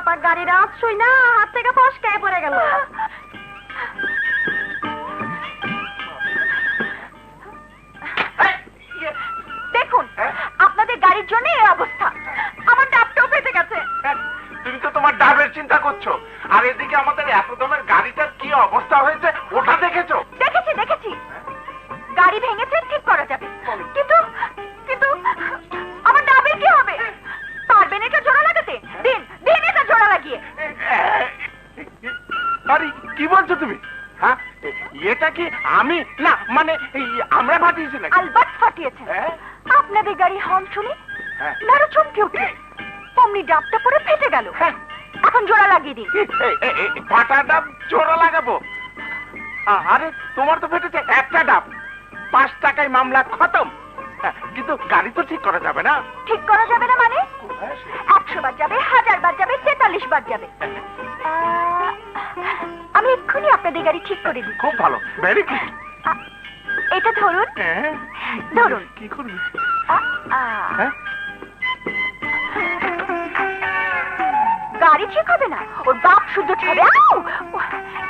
আপা গাড়ির আজ শুই না হাত থেকে ফসকায় পড়ে গেল। দেখুন আপনাদের গাড়ির জন্য এই অবস্থা। আমার ডাবটাও ফেটে গেছে। তুমি তো তোমার ডাবের চিন্তা করছ। আর এদিকে আমাদের এত দামের গাড়িটার কি অবস্থা হয়েছে ওটা দেখেছ? দেখেছি দেখেছি। গাড়ি ভেঙেছে আরে কি বলছো তুমি? হ্যাঁ এটা কি আমি? না মানে আমরা ফাটিয়েছি নাকি? আলবাত ফাটিয়েছেন। হ্যাঁ? আপনাদের গাড়ি হর্ন শুনে হ্যাঁ। নারো চমকে উঠে অমনি ডাবটা পরে ফেটে গেল। হ্যাঁ। এখন জোড়া লাগিয়ে এই, ফাটা ডাব জোড়া লাগাবো। আরে তোমার তো ফেটেছে একটা ডাব। পাঁচ টাকায় মামলা খতম। কিন্তু গাড়ি তো ঠিক করা যাবে না। ঠিক করা যাবে না মানে? একশো বার যাবে হাজার বার যাবে তেতাল্লিশ বার যাবে। আহ, এক্ষুনি আপনাদের গাড়ি ঠিক করে দিচ্ছি। খুব ভালো। ভেরি গুড এটা ধরুন। ধরুন। কি করবি। হ্যাঁ? গাড়ি ঠিক হবে না। ওর বাপ শুদ্ধ আউ!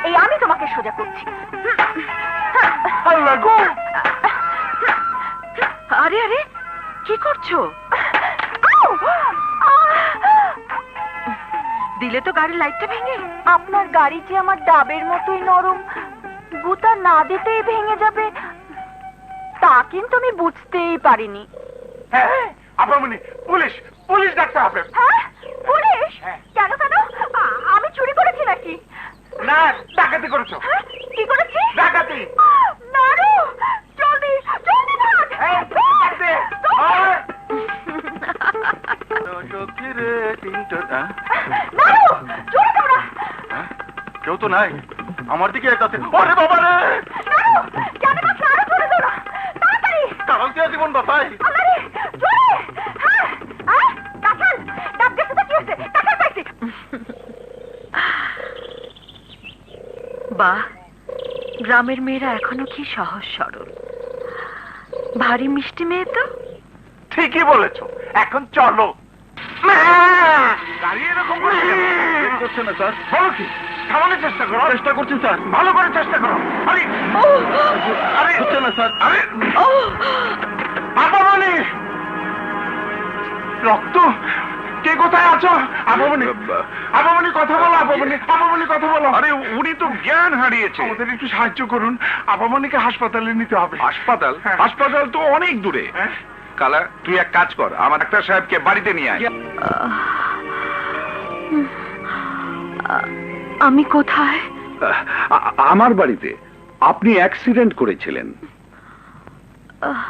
এই আমি তোমাকে সোজা করছি। আরে আরে কি করছ? দিলে তো গাড়ির লাইটটা ভেঙে। আপনার গাড়ি যে আমার ডাবের মতোই নরম? গুতা না দিতেই ভেঙে যাবে। তা কিন্তু আমি বুঝতেই পারিনি। হ্যাঁ আপামনি পুলিশ পুলিশ ডাকতে হবে হ্যাঁ পুলিশ? হ্যাঁ। কেন কেন? আমি চুরি করেছি নাকি? না ডাকাতি করেছ। হ্যাঁ? কি করেছি? ডাকাতি। নারু কেউ তো নাই। আমার দিকে একাতে ওরে বাবা রে! কারণ দিয়ে জীবন বাঁচাই। আল্লাহরে জোরে। হ্যাঁ হ্যাঁ বাহ গ্রামের মেয়েরা এখনও কি সহজ সরল। ভারী মিষ্টি মেয়ে তো। ঠিকই বলেছ। এখন চলো। গাড়ি এরকম করছে না স্যার। বলো কি? থামানোর চেষ্টা করো। চেষ্টা করছি স্যার। ভালো করে চেষ্টা করো। আরে আরে হচ্ছে না স্যার। আরে আপামনি রক্ত? কে কোথায় আছো? আপামনি আপামনি কথা বলো আপামনি আপামনি কথা বলো। আরে উনি তো জ্ঞান হারিয়েছে। আমাদের একটু সাহায্য করুন। আপামনিকে হাসপাতালে নিতে হবে। হাসপাতাল? হ্যাঁ। হাসপাতাল তো অনেক দূরে। হ্যাঁ? কালা তুই এক কাজ কর আমার ডাক্তার সাহেবকে বাড়িতে নিয়ে আয়। আমি কোথায়? আমার বাড়িতে আপনি অ্যাক্সিডেন্ট করেছিলেন। আহ,